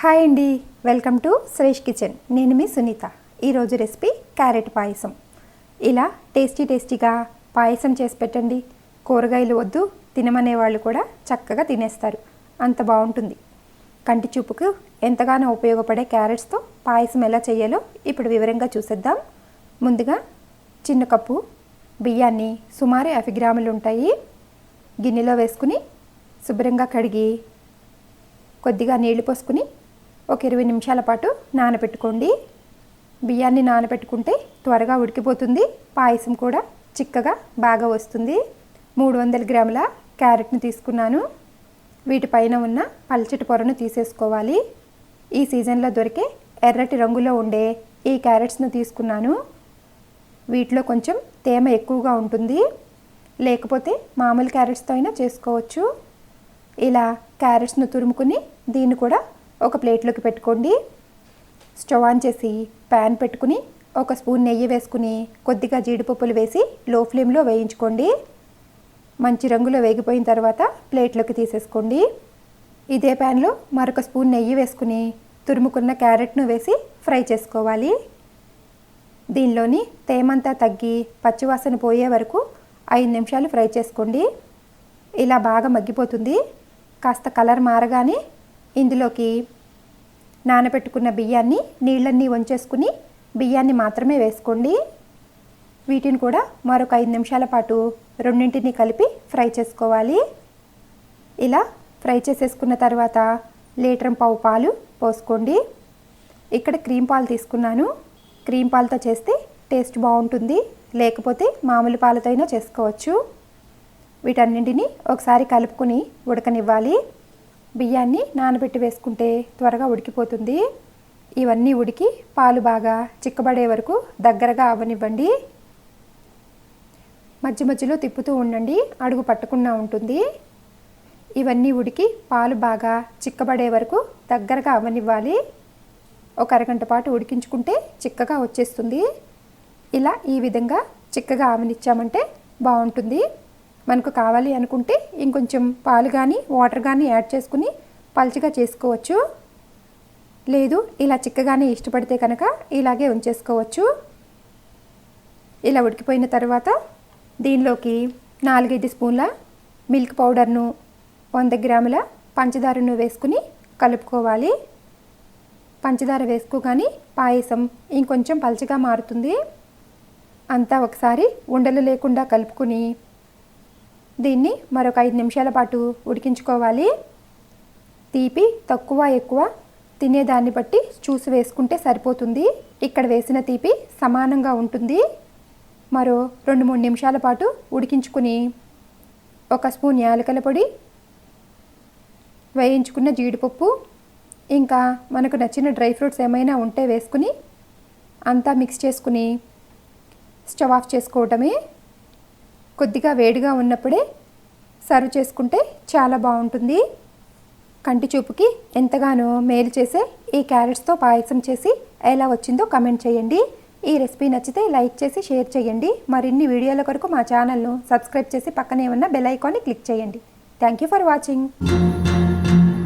Hi అండి. Welcome to Shresh kitchen. నేను మీ సునీత. ఈరోజు రెసిపీ క్యారెట్ పాయసం. ఇలా టేస్టీ టేస్టీగా పాయసం చేసి పెట్టండి. కూరగాయలు వద్దు తినమనే వాళ్ళు కూడా చక్కగా తినేస్తారు. అంత బాగుంటుంది. కంటి చూపుకు ఎంతగానో ఉపయోగపడే క్యారెట్స్తో పాయసం ఎలా చేయాలో ఇప్పుడు వివరంగా చూసేద్దాం. ముందుగా చిన్న కప్పు బియ్యాన్ని సుమారు యాభై గ్రాములు ఉంటాయి. గిన్నెలో వేసుకుని శుభ్రంగా కడిగి కొద్దిగా నీళ్ళు పోసుకుని ఒక ఇరవై నిమిషాల పాటు నానబెట్టుకోండి. బియ్యాన్ని నానబెట్టుకుంటే త్వరగా ఉడికిపోతుంది. పాయసం కూడా చిక్కగా బాగా వస్తుంది. మూడు వందల గ్రాముల క్యారెట్ని తీసుకున్నాను. వీటిపైన ఉన్న పల్చటి పొరను తీసేసుకోవాలి. ఈ సీజన్లో దొరికే ఎర్రటి రంగులో ఉండే ఈ క్యారెట్స్ను తీసుకున్నాను. వీటిలో కొంచెం తేమ ఎక్కువగా ఉంటుంది. లేకపోతే మామూలు క్యారెట్స్తో అయినా చేసుకోవచ్చు. ఇలా క్యారెట్స్ను తురుముకుని దీన్ని కూడా ఒక ప్లేట్లోకి పెట్టుకోండి. స్టవ్ ఆన్ చేసి ప్యాన్ పెట్టుకుని ఒక స్పూన్ నెయ్యి వేసుకుని కొద్దిగా జీడిపప్పులు వేసి లో ఫ్లేమ్లో వేయించుకోండి. మంచి రంగులో వేగిపోయిన తర్వాత ప్లేట్లోకి తీసేసుకోండి. ఇదే ప్యాన్లో మరొక స్పూన్ నెయ్యి వేసుకుని తురుముకున్న క్యారెట్ను వేసి ఫ్రై చేసుకోవాలి. దీనిలోని తేమంతా తగ్గి పచ్చివాసన పోయే వరకు ఐదు నిమిషాలు ఫ్రై చేసుకోండి. ఇలా బాగా మగ్గిపోతుంది. కాస్త కలర్ మారగానే ఇందులోకి నానబెట్టుకున్న బియ్యాన్ని నీళ్ళన్నీ వంచేసుకుని బియ్యాన్ని మాత్రమే వేసుకోండి. వీటిని కూడా మరొక ఐదు నిమిషాల పాటు రెండింటిని కలిపి ఫ్రై చేసుకోవాలి. ఇలా ఫ్రై చేసేసుకున్న తర్వాత లీటర్ పావు పాలు పోసుకోండి. ఇక్కడ క్రీమ్ పాలు తీసుకున్నాను. క్రీమ్ పాలతో చేస్తే టేస్ట్ బాగుంటుంది. లేకపోతే మామూలు పాలతో అయినా చేసుకోవచ్చు. వీటన్నింటినీ ఒకసారి కలుపుకుని ఉడకనివ్వాలి. బియ్యాన్ని నానబెట్టి వేసుకుంటే త్వరగా ఉడికిపోతుంది. ఇవన్నీ ఉడికి పాలు బాగా చిక్కబడే వరకు దగ్గరగా అవ్వనివ్వండి మధ్య మధ్యలో తిప్పుతూ ఉండండి. అడుగు పట్టకుండా ఉంటుంది. ఇవన్నీ ఉడికి పాలు బాగా చిక్కబడే వరకు దగ్గరగా అవ్వనివ్వాలి ఒక అరగంట పాటు ఉడికించుకుంటే చిక్కగా వచ్చేస్తుంది. ఇలా ఈ విధంగా చిక్కగా ఆమెనిచ్చామంటే బాగుంటుంది. మనకు కావాలి అనుకుంటే ఇంకొంచెం పాలు కానీ వాటర్ కానీ యాడ్ చేసుకుని పల్చగా చేసుకోవచ్చు. లేదు ఇలా చిక్కగానే ఇష్టపడితే కనుక ఇలాగే ఉంచేసుకోవచ్చు. ఇలా ఉడికిపోయిన తర్వాత దీనిలోకి నాలుగైదు స్పూన్ల మిల్క్ పౌడర్ను వంద గ్రాముల పంచదారను వేసుకుని కలుపుకోవాలి. పంచదార వేసుకోగానే పాయసం ఇంకొంచెం పల్చగా మారుతుంది. అంతా ఒకసారి ఉండలు లేకుండా కలుపుకుని దీన్ని మరొక ఐదు నిమిషాల పాటు ఉడికించుకోవాలి. తీపి తక్కువ ఎక్కువ తినేదాన్ని బట్టి చూసి వేసుకుంటే సరిపోతుంది. ఇక్కడ వేసిన తీపి సమానంగా ఉంటుంది. మరో రెండు మూడు నిమిషాల పాటు ఉడికించుకుని ఒక స్పూన్ యాలకల పొడి వేయించుకున్న జీడిపప్పు ఇంకా మనకు నచ్చిన డ్రై ఫ్రూట్స్ ఏమైనా ఉంటే వేసుకుని అంతా మిక్స్ చేసుకుని స్టవ్ ఆఫ్ చేసుకోవటమే. కొద్దిగా వేడిగా ఉన్నప్పుడే సర్వ్ చేసుకుంటే చాలా బాగుంటుంది. కంటి చూపుకి ఎంతగానో మేలు చేసే ఈ క్యారెట్స్తో పాయసం చేసి ఎలా వచ్చిందో కమెంట్ చేయండి. ఈ రెసిపీ నచ్చితే లైక్ చేసి షేర్ చేయండి. మరిన్ని వీడియోల కొరకు మా ఛానల్ను సబ్స్క్రైబ్ చేసి పక్కనే ఉన్న బెల్ ఐకాన్ని క్లిక్ చేయండి. Thank you for watching.